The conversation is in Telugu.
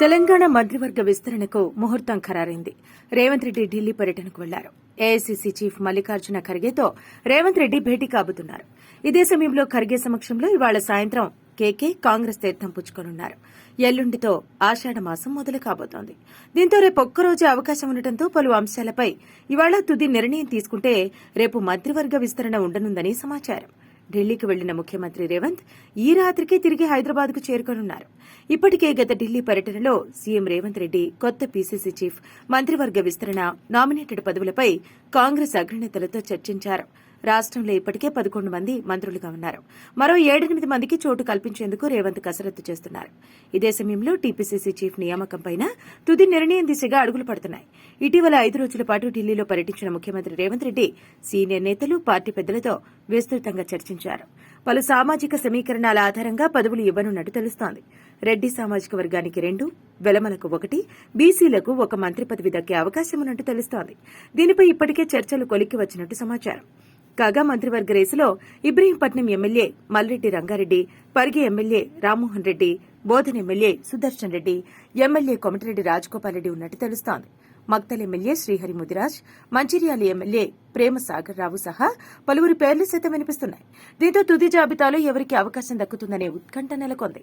తెలంగాణ మంత్రివర్గ విస్తరణకు ముహూర్తం ఖరారైంది. రేవంత్ రెడ్డి ఢిల్లీ పర్యటనకు వెళ్ళారు. ఏఐసీసీ చీఫ్ మల్లికార్జున ఖర్గేతో రేవంత్ రెడ్డి భేటీ కాబోతున్నారు. ఇదే సమయంలో ఖర్గే సమక్షంలో ఇవాళ సాయంత్రం కేకే కాంగ్రెస్ తీర్థం పుచ్చుకోనున్నారు. ఎల్లుండితో ఆషాఢ మాసం మొదలు కాబోతోంది. దీంతో రేపు ఒక్కరోజే అవకాశం ఉండటంతో పలు అంశాలపై ఇవాళ తుది నిర్ణయం తీసుకుంటే రేపు మంత్రివర్గ విస్తరణ ఉండనుందని సమాచారం. ఢిల్లీకి వెళ్ళిన ముఖ్యమంత్రి రేవంత్ ఈ రాత్రికి తిరిగి హైదరాబాద్కు చేరుకోనున్నారు. ఇప్పటికే గత ఢిల్లీ పర్యటనలో సీఎం రేవంత్ రెడ్డి కొత్త పీసీసీ చీఫ్ మంత్రివర్గ విస్తరణ నామినేటెడ్ పదవులపై కాంగ్రెస్ అగ్రనేతలతో చర్చించారు. రాష్టంలో ఇప్పటికే పదకొండు మంది మంత్రులుగా ఉన్నారు. మరో ఏడెనిమిది మందికి చోటు కల్పించేందుకు రేవంత్ కసరత్తు చేస్తున్నారు. ఇదే సమయంలో టీపీసీసీ చీఫ్ నియామకంపైన తుది నిర్ణయం దిశగా అడుగులు పడుతున్నాయి. ఇటీవల ఐదు రోజుల పాటు ఢిల్లీలో పర్యటించిన ముఖ్యమంత్రి రేవంత్ రెడ్డి సీనియర్ నేతలు పార్టీ పెద్దలతో విస్తృతంగా చర్చించారు. పలు సామాజిక సమీకరణాల ఆధారంగా పదవులు ఇవ్వనున్నట్టు తెలుస్తోంది. రెడ్డి సామాజిక వర్గానికి రెండు వెలమలకు ఒకటి బీసీలకు ఒక మంత్రి పదవి దక్కే అవకాశం ఉన్నట్టు తెలుస్తోంది. దీనిపై ఇప్పటికే చర్చలు కొలిక్కి వచ్చినట్టు సమాచారం. కాగా మంత్రివర్గ రేసులో Ibrahimpatnam MLA Malreddy Rangareddy Parigi MLA Rammohan Reddy Bodhan MLA Sudarshan Reddy MLA Komatireddy Rajagopal Reddy ఉన్నట్టు తెలుస్తోంది. మక్తల్ ఎమ్మెల్యే శ్రీహరి ముదిరాజ్ మంచిర్యాల ఎమ్మెల్యే ప్రేమ సాగర్ రావు సహా పలువురి పేర్లు సైతం వినిపిస్తున్నాయి. దీంతో తుది జాబితాలో ఎవరికి అవకాశం దక్కుతుందనే ఉత్కంఠ నెలకొంది.